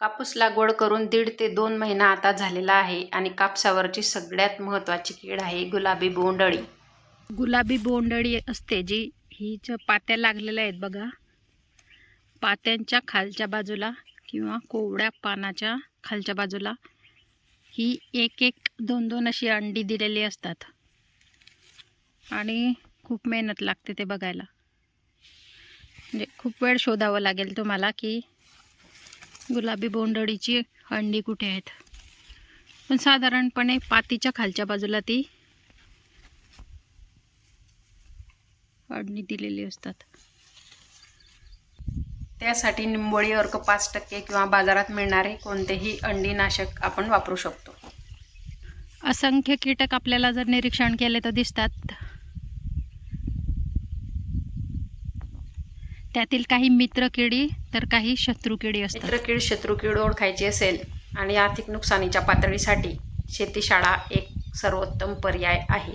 कापूस लागवड करून दीड ते दोन महिना आता झालेला आहे आणि कापसावरची सगळ्यात महत्त्वाची कीड आहे गुलाबी बोंडळी गुलाबी बोंडळी असते जी ही ज पात्या लागलेल्या आहेत बघा. पात्यांच्या खालच्या बाजूला किंवा कोवड्या पानाच्या खालच्या बाजूला ही एक एक दोन दोन अशी अंडी दिलेली असतात. आणि खूप मेहनत लागते ते बघायला. म्हणजे खूप वेळ शोधावं लागेल तुम्हाला की गुलाबी बोंडअळीची अंडी कुठे आहेत? पण साधारणपणे पातीच्या खालच्या बाजूला ती अंडी दिलेली असतात. त्यासाठी निंबोळी अर्क पाच टक्के किंवा बाजारात मिळणारे कोणतेही अंडीनाशक आपण वापरू शकतो. असंख्य कीटक आपल्याला जर निरीक्षण केले तर दिसतात. त्यातील काही मित्र किडी तर काही शत्रू किडी असतात. मित्र कीड शत्रू ओळखायची असेल आणि आर्थिक नुकसानीच्या पातळीसाठी शेतीशाळा एक सर्वोत्तम पर्याय आहे.